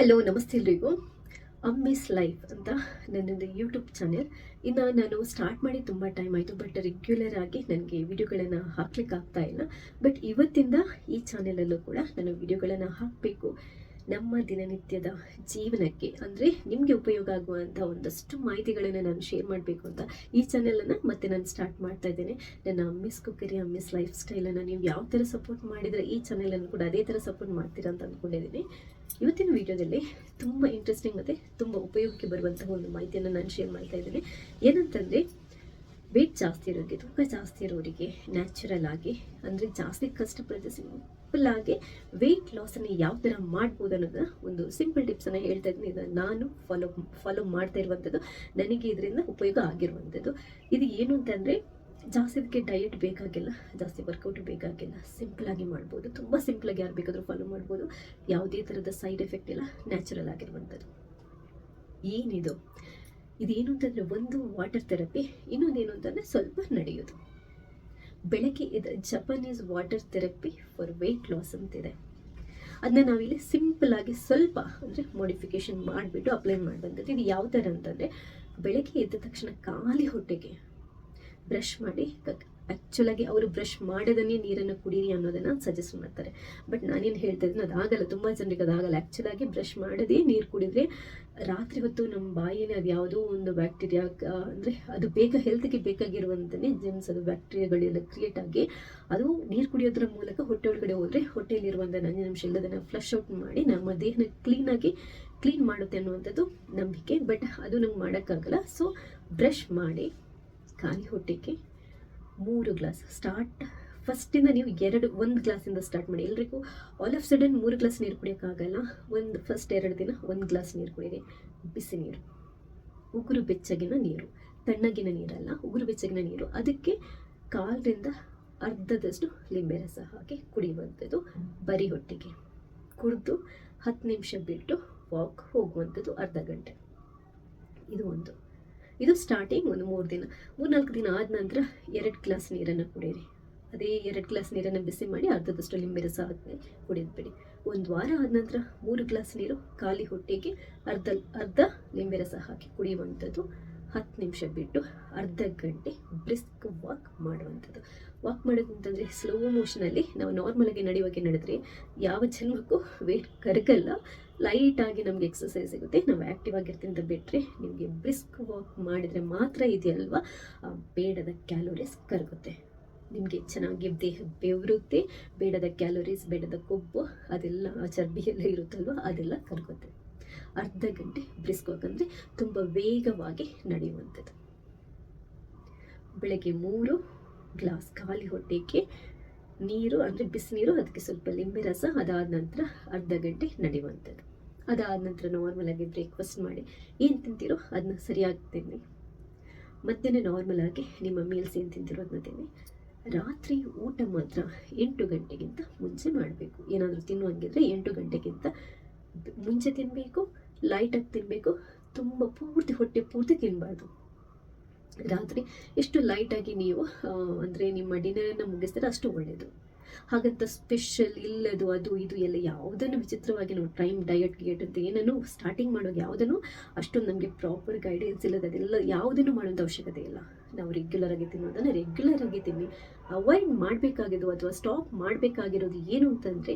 Hello ನಮಸ್ತೆ ಎಲ್ರಿಗೂ. ಅಮ್ಮಿಸ್ life ಅಂತ ನನ್ನದು ಯೂಟ್ಯೂಬ್ ಚಾನೆಲ್ ಇನ್ನು ನಾನು ಸ್ಟಾರ್ಟ್ ಮಾಡಿ ತುಂಬ ಟೈಮ್ ಆಯಿತು ಬಟ್ ರೆಗ್ಯುಲರ್ ಆಗಿ ನನಗೆ ವಿಡಿಯೋಗಳನ್ನು ಹಾಕ್ಲಿಕ್ಕೆ ಆಗ್ತಾ ಇಲ್ಲ. ಬಟ್ ಇವತ್ತಿಂದ ಈ ಚಾನೆಲಲ್ಲೂ ಕೂಡ ನಾನು ವಿಡಿಯೋಗಳನ್ನು ಹಾಕಬೇಕು. ನಮ್ಮ ದಿನನಿತ್ಯದ ಜೀವನಕ್ಕೆ, ಅಂದರೆ ನಿಮಗೆ ಉಪಯೋಗ ಆಗುವಂಥ ಒಂದಷ್ಟು ಮಾಹಿತಿಗಳನ್ನು ನಾನು ಶೇರ್ ಮಾಡಬೇಕು ಅಂತ ಈ ಚಾನೆಲನ್ನು ಮತ್ತೆ ನಾನು ಸ್ಟಾರ್ಟ್ ಮಾಡ್ತಾ ಇದ್ದೇನೆ. ನನ್ನ ಅಮ್ಮಿಸ್ ಕುಕ್ಕರಿ ಅಮ್ಮಿಸ್ ಲೈಫ್ ಸ್ಟೈಲನ್ನು ನೀವು ಯಾವ ಥರ ಸಪೋರ್ಟ್ ಮಾಡಿದರೆ ಈ ಚಾನೆಲನ್ನು ಕೂಡ ಅದೇ ಥರ ಸಪೋರ್ಟ್ ಮಾಡ್ತೀರಾ ಅಂತ ಅಂದ್ಕೊಂಡಿದ್ದೀನಿ ಇವತ್ತಿನ ವಿಡಿಯೋದಲ್ಲಿ ತುಂಬ ಇಂಟ್ರೆಸ್ಟಿಂಗ್ ಮತ್ತು ತುಂಬ ಉಪಯೋಗಕ್ಕೆ ಬರುವಂತಹ ಒಂದು ಮಾಹಿತಿಯನ್ನು ನಾನು ಶೇರ್ ಮಾಡ್ತಾ ಇದ್ದೀನಿ. ಏನಂತಂದರೆ ವೆಯ್ಟ್ ಜಾಸ್ತಿ ಇರೋರಿಗೆ, ತೂಕ ಜಾಸ್ತಿ ಇರೋರಿಗೆ ನ್ಯಾಚುರಲ್ ಆಗಿ, ಅಂದರೆ ಜಾಸ್ತಿ ಕಷ್ಟಪಡದೆ ಆಗಿ ವೆಯ್ಟ್ ಲಾಸನ್ನು ಯಾವ ಥರ ಮಾಡ್ಬೋದು ಅನ್ನೋದನ್ನ ಒಂದು ಸಿಂಪಲ್ ಟಿಪ್ಸನ್ನು ಹೇಳ್ತಾ ಇದ್ದೀನಿ. ಇದನ್ನು ನಾನು ಫಾಲೋ ಫಾಲೋ ಮಾಡ್ತಾ ಇರುವಂಥದ್ದು, ನನಗೆ ಇದರಿಂದ ಉಪಯೋಗ ಆಗಿರುವಂಥದ್ದು. ಇದು ಏನು ಅಂತಂದರೆ ಜಾಸ್ತಿ ಇದಕ್ಕೆ ಡಯಟ್ ಬೇಕಾಗಿಲ್ಲ, ಜಾಸ್ತಿ ವರ್ಕೌಟ್ ಬೇಕಾಗಿಲ್ಲ ಸಿಂಪಲಾಗಿ ಮಾಡ್ಬೋದು. ತುಂಬ ಸಿಂಪಲಾಗಿ ಯಾರು ಬೇಕಾದರೂ ಫಾಲೋ ಮಾಡ್ಬೋದು. ಯಾವುದೇ ಥರದ ಸೈಡ್ ಎಫೆಕ್ಟ್ ಇಲ್ಲ ನ್ಯಾಚುರಲ್ ಆಗಿರುವಂಥದ್ದು. ಏನಿದು? ಇದೇನು ಅಂತಂದರೆ ಒಂದು ವಾಟರ್ ಥೆರಪಿ ಇನ್ನೊಂದೇನು ಅಂತಂದರೆ ಸ್ವಲ್ಪ ನಡೆಯೋದು. ಬೆಳಗ್ಗೆ ಇದು Japanese water therapy for weight loss ಅಂತಿದೆ. ಅದನ್ನ ನಾವಿಲ್ಲಿ ಸಿಂಪಲ್ ಆಗಿ ಸ್ವಲ್ಪ ಅಂದರೆ ಮಾಡಿಫಿಕೇಶನ್ ಮಾಡಿಬಿಟ್ಟು ಅಪ್ಲೈ ಮಾಡುವಂಥದ್ದು ಇದು ಯಾವ ಥರ ಅಂತಂದರೆ ಬೆಳಗ್ಗೆ ಎದ್ದ ತಕ್ಷಣ ಖಾಲಿ ಹೊಟ್ಟೆಗೆ ಬ್ರಷ್ ಮಾಡಿ ಆ್ಯಕ್ಚುಲಾಗಿ ಅವರು ಬ್ರಷ್ ಮಾಡದನ್ನೇ ನೀರನ್ನು ಕುಡೀರಿ ಅನ್ನೋದನ್ನು ಸಜೆಸ್ಟ್ ಮಾಡ್ತಾರೆ. ಬಟ್ ನಾನೇನು ಹೇಳ್ತಾ ಇದ್ದೀನಿ ಅದಾಗಲ್ಲ ತುಂಬ ಜನರಿಗೆ ಅದಾಗಲ್ಲ ಆ್ಯಕ್ಚುಲಾಗಿ ಬ್ರಷ್ ಮಾಡದೇ ನೀರು ಕುಡಿದ್ರೆ ರಾತ್ರಿ ಹೊತ್ತು ನಮ್ಮ ಬಾಯಿನ ಅದು ಯಾವುದೋ ಒಂದು ಬ್ಯಾಕ್ಟೀರಿಯಾ ಅಂದರೆ ಅದು ಬೇಗ ಹೆಲ್ತ್ಗೆ ಬೇಕಾಗಿರುವಂಥದ್ದೇ ಜೆಮ್ಸ್ ಅದು ಬ್ಯಾಕ್ಟೀರಿಯಾಗಳೆಲ್ಲ ಕ್ರಿಯೇಟ್ ಆಗಿ ಅದು ನೀರು ಕುಡಿಯೋದ್ರ ಮೂಲಕ ಹೊಟ್ಟೆ ಒಳಗಡೆ ಹೋದರೆ ಹೊಟ್ಟೆಯಲ್ಲಿರುವಂಥ ನಂಜಿನಾಂಶ ಇಲ್ಲದನ್ನು ಫ್ಲಶ್ ಔಟ್ ಮಾಡಿ ನಮ್ಮ ದೇಹನ ಕ್ಲೀನಾಗಿ ಕ್ಲೀನ್ ಮಾಡುತ್ತೆ ಅನ್ನುವಂಥದ್ದು ನಂಬಿಕೆ. ಬಟ್ ಅದು ನಮ್ಗೆ ಮಾಡೋಕ್ಕಾಗಲ್ಲ. ಸೊ ಬ್ರಷ್ ಮಾಡಿ ಖಾಲಿ ಹೊಟ್ಟೆಗೆ ಮೂರು ಗ್ಲಾಸ್. ಸ್ಟಾರ್ಟ್ ಫಸ್ಟಿಂದ ನೀವು ಎರಡು, ಒಂದು ಗ್ಲಾಸಿಂದ ಸ್ಟಾರ್ಟ್ ಮಾಡಿ. ಎಲ್ರಿಗೂ ಆಲ್ ಆಫ್ ಸಡನ್ ಮೂರು ಗ್ಲಾಸ್ ನೀರು ಕುಡಿಯೋಕ್ಕಾಗಲ್ಲ ಒಂದು ಫಸ್ಟ್ ಎರಡು ದಿನ ಒಂದು ಗ್ಲಾಸ್ ನೀರು ಕುಡೀರಿ ಬಿಸಿ ನೀರು. ಉಗುರು ಬೆಚ್ಚಗಿನ ನೀರು. ತಣ್ಣಗಿನ ನೀರಲ್ಲ, ಉಗುರು ಬೆಚ್ಚಗಿನ ನೀರು. ಅದಕ್ಕೆ ಕಾಲರಿಂದ ಅರ್ಧದಷ್ಟು ಲಿಂಬೆ ರಸ ಹಾಕಿ ಕುಡಿಯುವಂಥದ್ದು ಬರಿ ಹೊಟ್ಟೆಗೆ. ಕುಡಿದು ಹತ್ತು ನಿಮಿಷ ಬಿಟ್ಟು ವಾಕ್ ಹೋಗುವಂಥದ್ದು ಅರ್ಧ ಗಂಟೆ. ಇದು ಒಂದು. ಇದು ಸ್ಟಾರ್ಟಿಂಗ್ ಒಂದು ಮೂರು ದಿನ, ಮೂರು ನಾಲ್ಕು ದಿನ ಆದ ನಂತರ ಎರಡು ಗ್ಲಾಸ್ ನೀರನ್ನು ಕುಡೀರಿ. ಅದೇ ಎರಡು ಗ್ಲಾಸ್ ನೀರನ್ನು ಬಿಸಿ ಮಾಡಿ ಅರ್ಧದಷ್ಟು ಲಿಂಬೆ ರಸ ಹಾಕಿ ಕುಡಿದ್ಬಿಡಿ ಒಂದು ವಾರ ಆದ ನಂತರ ಮೂರು ಗ್ಲಾಸ್ ನೀರು ಖಾಲಿ ಹೊಟ್ಟೆಗೆ ಅರ್ಧ ಅರ್ಧ ಲಿಂಬೆ ರಸ ಹಾಕಿ ಕುಡಿಯುವಂಥದ್ದು ಹತ್ತು ನಿಮಿಷ ಬಿಟ್ಟು ಅರ್ಧ ಗಂಟೆ ಬ್ರಿಸ್ಕ್ ವಾಕ್ ಮಾಡುವಂಥದ್ದು. ವಾಕ್ ಮಾಡೋದು ಅಂತಂದರೆ ಸ್ಲೋ ಮೋಷನಲ್ಲಿ ನಾವು ನಾರ್ಮಲಾಗಿ ನಡೆಯುವಾಗೆ ನಡೆದ್ರೆ ಯಾವ ಜನ್ಮಕ್ಕೂ ವೇಟ್ ಕರಗಲ್ಲ. ಲೈಟಾಗಿ ನಮಗೆ ಎಕ್ಸಸೈಸ್ ಸಿಗುತ್ತೆ. ನಾವು ಆ್ಯಕ್ಟಿವ್ ಆಗಿರ್ತೀನಿ ಅಂತ ಬಿಟ್ಟರೆ ನಿಮಗೆ ಬ್ರಿಸ್ಕ್ ವಾಕ್ ಮಾಡಿದರೆ ಮಾತ್ರ ಇದೆಯಲ್ವ? ಬೇಡದ ಕ್ಯಾಲೋರೀಸ್ ಕರಗುತ್ತೆ. ನಿಮಗೆ ಚೆನ್ನಾಗಿ ದೇಹ ಬೆವರುತ್ತೆ. ಬೇಡದ ಕ್ಯಾಲೋರೀಸ್ ಬೇಡದ ಕೊಬ್ಬು, ಅದೆಲ್ಲ ಚರ್ಬಿಯೆಲ್ಲ ಇರುತ್ತಲ್ವ? ಅದೆಲ್ಲ ಕರಗುತ್ತೆ. ಅರ್ಧ ಗಂಟೆ ಬ್ರಿಸ್ಕ್ ವಾಕ್ ಅಂದರೆ ತುಂಬ ವೇಗವಾಗಿ ನಡೆಯುವಂಥದ್ದು. ಬೆಳಗ್ಗೆ ಮೂರು ಗ್ಲಾಸ್ ಖಾಲಿ ಹೊಟ್ಟೆಗೆ ನೀರು, ಅಂದರೆ ಬಿಸಿನೀರು, ಅದಕ್ಕೆ ಸ್ವಲ್ಪ ಲಿಂಬೆ ರಸ, ಅದಾದ ನಂತರ ಅರ್ಧ ಗಂಟೆ ನಡೆಯುವಂಥದ್ದು. ಅದಾದ ನಂತರ ನಾರ್ಮಲಾಗಿ ಬ್ರೇಕ್ಫಾಸ್ಟ್ ಮಾಡಿ. ಏನು ತಿಂತೀರೋ ಅದನ್ನ ಸರಿಯಾಗಿ ತಿನ್ನಿ. ಮಧ್ಯಾಹ್ನ ನಾರ್ಮಲಾಗಿ ನಿಮ್ಮ ಮೀಲ್ಸ್ ಏನು ತಿಂತೀರೋ ಅದನ್ನ ತಿನ್ನಿ. ರಾತ್ರಿ ಊಟ ಮಾತ್ರ ಎಂಟು ಗಂಟೆಗಿಂತ ಮುಂಚೆ ಮಾಡಬೇಕು. ಏನಾದರೂ ತಿನ್ನುವಂಗಿದ್ರೆ ಎಂಟು ಗಂಟೆಗಿಂತ ಮುಂಚೆ ತಿನ್ನಬೇಕು ಲೈಟಾಗಿ ತಿನ್ನಬೇಕು ತುಂಬ ಪೂರ್ತಿ ಹೊಟ್ಟೆ ಪೂರ್ತಿ ತಿನ್ನಬಾರ್ದು ರಾತ್ರಿ ಎಷ್ಟು ಲೈಟಾಗಿ ನೀವು ಅಂದರೆ ನಿಮ್ಮ ಡಿನ್ನರನ್ನು ಮುಗಿಸ್ತಾರೆ ಅಷ್ಟು ಒಳ್ಳೆಯದು ಹಾಗಂತ ಸ್ಪೆಷಲ್ ಇಲ್ಲದು, ಅದು, ಇದು ಎಲ್ಲ ಯಾವುದನ್ನು ವಿಚಿತ್ರವಾಗಿ ನಾವು ಟೈಮ್ ಡಯಟ್ ಗಿಯಟ್ ಅಂತ ಏನನ್ನು ಸ್ಟಾರ್ಟಿಂಗ್ ಮಾಡೋದು ಯಾವುದನ್ನು ಅಷ್ಟೊಂದು ನಮಗೆ ಪ್ರಾಪರ್ ಗೈಡೆನ್ಸ್ ಇಲ್ಲದ ಅದೆಲ್ಲ ಯಾವುದನ್ನು ಮಾಡೋಂಥ ಅವಶ್ಯಕತೆ ಇಲ್ಲ. ನಾವು ರೆಗ್ಯುಲರ್ ಆಗಿ ತಿನ್ನೋದನ್ನು ರೆಗ್ಯುಲರ್ ಆಗಿ ತಿನ್ನಿ. ಅವಾಯ್ಡ್ ಮಾಡಬೇಕಾಗಿದ್ದು ಅಥವಾ ಸ್ಟಾಪ್ ಮಾಡಬೇಕಾಗಿರೋದು ಏನು ಅಂತಂದರೆ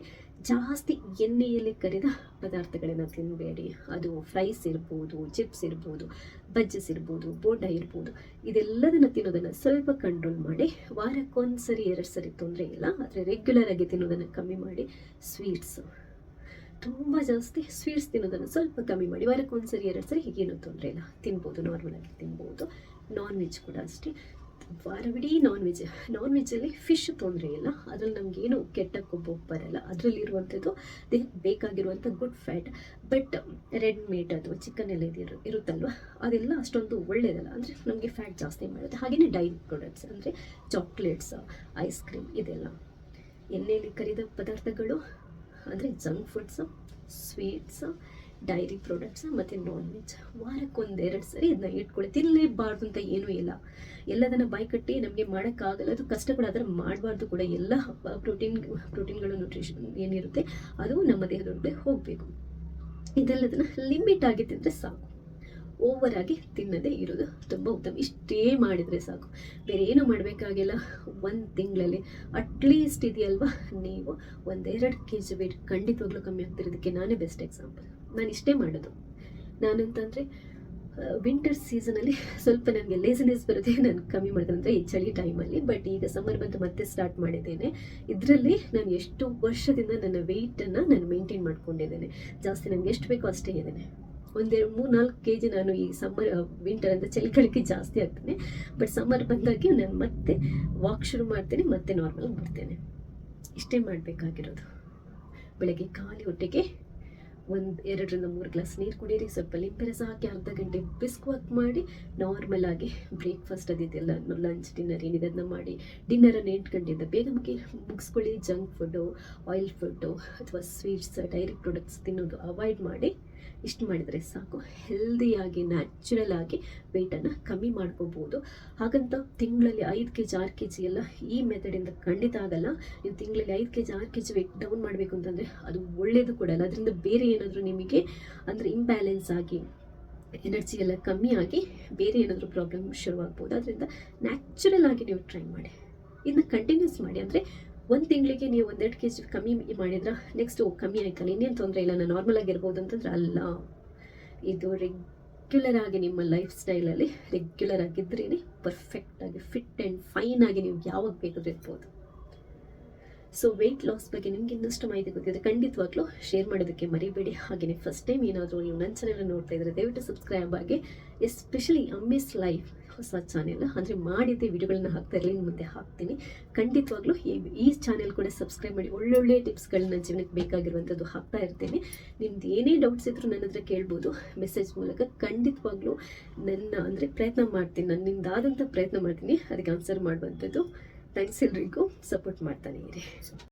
ಜಾಸ್ತಿ ಎಣ್ಣೆಯಲ್ಲಿ ಕರಿದ ಪದಾರ್ಥಗಳನ್ನು ತಿನ್ನಬೇಡಿ ಅದು ಫ್ರೈಸ್ ಇರ್ಬೋದು ಚಿಪ್ಸ್ ಇರ್ಬೋದು, ಬಜ್ಜಸ್ ಇರ್ಬೋದು, ಬೋಡ ಇರ್ಬೋದು. ಇದೆಲ್ಲದನ್ನು ತಿನ್ನೋದನ್ನು ಸ್ವಲ್ಪ ಕಂಟ್ರೋಲ್ ಮಾಡಿ. ವಾರಕ್ಕೊಂದು ಸರಿ ಎರಡು ಸರಿ ತೊಂದರೆ ಇಲ್ಲ. ಆದರೆ ರೆಗ್ಯುಲರ್ ಆಗಿ ತಿನ್ನೋದನ್ನು ಕಮ್ಮಿ ಮಾಡಿ. ಸ್ವೀಟ್ಸು ತುಂಬ ಜಾಸ್ತಿ ಸ್ವೀಟ್ಸ್ ತಿನ್ನೋದನ್ನು ಸ್ವಲ್ಪ ಕಮ್ಮಿ ಮಾಡಿ. ವಾರಕ್ಕೊಂದು ಸರಿ ಎರಡು ಸರಿ ಹೀಗೇನು ತೊಂದರೆ ಇಲ್ಲ. ತಿನ್ಬೋದು ನಾರ್ಮಲಾಗಿ ತಿನ್ಬೋದು. ನಾನ್ ವೆಜ್ ಕೂಡ ಅಷ್ಟೇ. ವಾರವಿಡೀ ನಾನ್ ವೆಜ್ ನಾನ್ ವೆಜ್ಜಲ್ಲಿ ಫಿಶ್ ತೊಂದರೆ ಇಲ್ಲ. ಅದರಲ್ಲಿ ನಮಗೇನು ಕೆಟ್ಟ ಕೊಬ್ಬು ಬರಲ್ಲ. ಅದರಲ್ಲಿರುವಂಥದ್ದು ದೇಹಕ್ಕೆ ಬೇಕಾಗಿರುವಂಥ good fat but red meat ಅಥವಾ ಚಿಕನ್ ಎಲ್ಲ ಇದು ಇರುತ್ತಲ್ವ? ಅದೆಲ್ಲ ಅಷ್ಟೊಂದು ಒಳ್ಳೆಯದಲ್ಲ ಅಂದರೆ ನಮಗೆ ಫ್ಯಾಟ್ ಜಾಸ್ತಿ ಮಾಡುತ್ತೆ ಹಾಗೆಯೇ ಡೈರಿ ಪ್ರಾಡಕ್ಟ್ಸ್ ಅಂದರೆ ಚಾಕ್ಲೇಟ್ಸ್ ಐಸ್ ಕ್ರೀಮ್ ಇದೆಲ್ಲ. ಎಣ್ಣೆಯಲ್ಲಿ ಕರಿದ ಪದಾರ್ಥಗಳು ಅಂದರೆ junk foods sweets dairy products ಮತ್ತು ನಾನ್ ವೆಜ್ ವಾರಕ್ಕೊಂದೆರಡು ಸರಿ ಇದನ್ನ ಇಟ್ಕೊಳ್ಳಿ ತಿನ್ನಲೇಬಾರ್ದು ಅಂತ ಏನೂ ಇಲ್ಲ. ಎಲ್ಲದನ್ನು ಬಾಯಿ ಕಟ್ಟಿ ನಮಗೆ ಮಾಡೋಕ್ಕಾಗಲ್ಲ. ಅದು ಕಷ್ಟಗಳು ಅದರ ಮಾಡಬಾರ್ದು ಕೂಡ. ಎಲ್ಲ ಪ್ರೋಟೀನ್ ಪ್ರೋಟೀನ್ಗಳು ನ್ಯೂಟ್ರಿಷನ್ ಏನಿರುತ್ತೆ, ಅದು ನಮ್ಮ ದೇಹದೊಳಗೆ ಹೋಗಬೇಕು. ಇದೆಲ್ಲದನ್ನು ಲಿಮಿಟ್ ಆಗಿ ತಿಂದರೆ ಸಾಕು. ಓವರ್ ಆಗಿ ತಿನ್ನದೇ ಇರೋದು ತುಂಬ ಉತ್ತಮ. ಇಷ್ಟೇ ಮಾಡಿದರೆ ಸಾಕು. ಬೇರೆ ಏನು ಮಾಡಬೇಕಾಗಿಲ್ಲ. ಒಂದು ತಿಂಗಳಲ್ಲಿ ಅಟ್ಲೀಸ್ಟ್ ಇದೆಯಲ್ವಾ? ನೀವು ಒಂದೆರಡು ಕೆ ಜಿ ವೇಟ್ ಖಂಡಿತವಾಗ್ಲೂ ಕಮ್ಮಿ ಆಗ್ತಿರೋದಕ್ಕೆ ನಾನೇ ಬೆಸ್ಟ್ ಎಕ್ಸಾಂಪಲ್ ನಾನು ಇಷ್ಟೇ ಮಾಡೋದು. ನಾನಂತಂದರೆ ವಿಂಟರ್ ಸೀಸನಲ್ಲಿ ಸ್ವಲ್ಪ ನನಗೆ ಲೇಸಿನೆಸ್ ಬರುತ್ತೆ. ನಾನು ಕಮ್ಮಿ ಮಾಡಿದೆ ಅಂದರೆ ಈ ಚಳಿ ಟೈಮಲ್ಲಿ ಬಟ್ ಈಗ ಸಮ್ಮರ್ ಬಂತು ಮತ್ತೆ ಸ್ಟಾರ್ಟ್ ಮಾಡಿದ್ದೇನೆ. ಇದರಲ್ಲಿ ನಾನು ಎಷ್ಟು ವರ್ಷದಿಂದ ನನ್ನ ವೆಯ್ಟನ್ನು ನಾನು ಮೇಂಟೈನ್ ಮಾಡ್ಕೊಂಡಿದ್ದೇನೆ. ಜಾಸ್ತಿ ನನಗೆ ಎಷ್ಟು ಬೇಕೋ ಅಷ್ಟೇ ಇದ್ದೇನೆ. ಒಂದೆರಡು ಮೂರು ನಾಲ್ಕು ಕೆ ಜಿ ನಾನು ಈ ಸಮ್ಮರ್ ವಿಂಟರ್ ಅಂತ ಚಳಿಗಾಲಕ್ಕೆ ಜಾಸ್ತಿ ಆಗ್ತೇನೆ ಬಟ್ ಸಮ್ಮರ್ ಬಂದಾಗೆ ನಾನು ಮತ್ತೆ ವಾಕ್ ಶುರು ಮಾಡ್ತೇನೆ, ಮತ್ತೆ ನಾರ್ಮಲ್ ಬರ್ತೇನೆ. ಇಷ್ಟೇ ಮಾಡಬೇಕಾಗಿರೋದು. ಬೆಳಗ್ಗೆ ಖಾಲಿ ಹೊಟ್ಟೆಗೆ ಒಂದು, ಎರಡರಿಂದ ಮೂರು ಗ್ಲಾಸ್ ನೀರು ಕುಡಿಯಿರಿ ಸ್ವಲ್ಪ ಲಿಂಬೆ ಹಾಕಿ ಅರ್ಧ ಗಂಟೆ ಬಿಸ್ಕ್ ವಾಕ್ ಮಾಡಿ ನಾರ್ಮಲ್ ಆಗಿ ಬ್ರೇಕ್ಫಾಸ್ಟ್ ಅದಿದೆಲ್ಲ ಲಂಚ್ ಡಿನ್ನರ್ ಏನಿದೆ ಅದನ್ನ ಮಾಡಿ ಡಿನ್ನರನ್ನು ಎಂಟು ಗಂಟೆಯಿಂದ ಬೇಗ ಮುಗಿ ಮುಗಿಸ್ಕೊಳ್ಳಿ ಜಂಕ್ ಫುಡ್ಡು ಆಯಿಲ್ ಫುಡ್ಡು ಅಥವಾ ಸ್ವೀಟ್ಸ್ ಡೈರಿ ಪ್ರಾಡಕ್ಟ್ಸ್ ತಿನ್ನೋದು ಅವಾಯ್ಡ್ ಮಾಡಿ ಇಷ್ಟು ಮಾಡಿದರೆ ಸಾಕು. ಹೆಲ್ದಿಯಾಗಿ ನ್ಯಾಚುರಲ್ ಆಗಿ ವೆಯ್ಟನ್ನು ಕಮ್ಮಿ ಮಾಡ್ಕೋಬೋದು. ಹಾಗಂತ ತಿಂಗಳಲ್ಲಿ ಐದು ಕೆ ಜಿ ಆರು ಕೆ ಜಿ ಎಲ್ಲ ಈ ಮೆಥಡಿಂದ ಖಂಡಿತ ಆಗಲ್ಲ. ನೀವು ತಿಂಗಳಲ್ಲಿ ಐದು ಕೆ ಜಿ ಆರು ಕೆ ಜಿ ವೆಯ್ಟ್ ಡೌನ್ ಮಾಡಬೇಕು ಅಂತಂದರೆ ಅದು ಒಳ್ಳೆಯದು ಕೂಡ ಅಲ್ಲ. ಅದರಿಂದ ಬೇರೆ ಏನಾದರೂ ನಿಮಗೆ ಅಂದರೆ ಇಂಬ್ಯಾಲೆನ್ಸ್ ಆಗಿ ಎನರ್ಜಿ ಎಲ್ಲ ಕಮ್ಮಿ ಆಗಿ ಬೇರೆ ಏನಾದರೂ ಪ್ರಾಬ್ಲಮ್ ಶುರುವಾಗ್ಬೋದು. ಅದರಿಂದ ನ್ಯಾಚುರಲ್ ಆಗಿ ನೀವು ಟ್ರೈ ಮಾಡಿ. ಇದನ್ನ ಕಂಟಿನ್ಯೂಸ್ ಮಾಡಿ. ಅಂದರೆ ಒಂದು ತಿಂಗಳಿಗೆ ನೀವು ಒಂದೆರಡು ಕೆ ಜಿ ಕಮ್ಮಿ ಮಾಡಿದ್ರೆ ನೆಕ್ಸ್ಟ್ ಕಮ್ಮಿ ಆಯ್ತಲ್ಲ? ಇನ್ನೇನು ತೊಂದರೆ ಇಲ್ಲ, ನಾನು ನಾರ್ಮಲ್ ಆಗಿರ್ಬೋದು ಅಂತಂದ್ರೆ ಅಲ್ಲ. ಇದು ರೆಗ್ಯುಲರ್ ಆಗಿ ನಿಮ್ಮ ಲೈಫ್ ಸ್ಟೈಲಲ್ಲಿ ರೆಗ್ಯುಲರ್ ಆಗಿದ್ರೇ ಪರ್ಫೆಕ್ಟಾಗಿ ಫಿಟ್ ಆ್ಯಂಡ್ ಫೈನ್ ಆಗಿ ನೀವು ಯಾವಾಗ ಬೇಕಾದ್ರೂ ಇರ್ಬೋದು. ಸೊ ವೆಯ್ಟ್ ಲಾಸ್ ಬಗ್ಗೆ ನಿಮ್ಗೆ ಇನ್ನಷ್ಟು ಮಾಹಿತಿ ಗೊತ್ತಿದೆ ಖಂಡಿತವಾಗ್ಲೂ ಶೇರ್ ಮಾಡೋದಕ್ಕೆ ಮರಿಬೇಡಿ. ಹಾಗೆಯೇ ಫಸ್ಟ್ ಟೈಮ್ ಏನಾದರೂ ನೀವು ನನ್ನ ಚಾನಲ್ ನೋಡ್ತಾ ಇದ್ದರೆ ದಯವಿಟ್ಟು ಸಬ್ಸ್ಕ್ರೈಬ್ ಆಗಿ ಎಸ್ಪೆಷಲಿ ಅಮ್ಮಿಸ್ ಲೈಫ್ ಹೊಸ ಚಾನೆಲ್ ಅಂದರೆ ಮಾಡಿದ್ದೆ ವಿಡಿಯೋಗಳನ್ನ ಹಾಕ್ತಾ ಇರಲಿ ಮುಂದೆ ಹಾಕ್ತೀನಿ. ಖಂಡಿತವಾಗ್ಲೂ ಈ ಚಾನೆಲ್ ಕೂಡ ಸಬ್ಸ್ಕ್ರೈಬ್ ಮಾಡಿ, ಒಳ್ಳೊಳ್ಳೆ ಟಿಪ್ಸ್ಗಳನ್ನ ಜೀವನಕ್ಕೆ ಬೇಕಾಗಿರುವಂಥದ್ದು ಹಾಕ್ತಾ ಇರ್ತೀನಿ. ನಿಮ್ದು ಏನೇ ಡೌಟ್ಸ್ ಇದ್ದರೂ ನನ್ನ ಹತ್ರ ಕೇಳ್ಬೋದು. ಮೆಸೇಜ್ ಮೂಲಕ ಖಂಡಿತವಾಗ್ಲೂ ನನ್ನ, ಅಂದರೆ ಪ್ರಯತ್ನ ಮಾಡ್ತೀನಿ ನನ್ನಿಂದಾದಂಥ ಪ್ರಯತ್ನ ಮಾಡ್ತೀನಿ. ಅದಕ್ಕೆ ಆನ್ಸರ್ ಮಾಡುವಂಥದ್ದು ಥ್ಯಾಂಕ್ಸ್ ಎಲ್ರಿಗೂ. ಸಪೋರ್ಟ್ ಮಾಡ್ತಾನೆ ಇರಿ.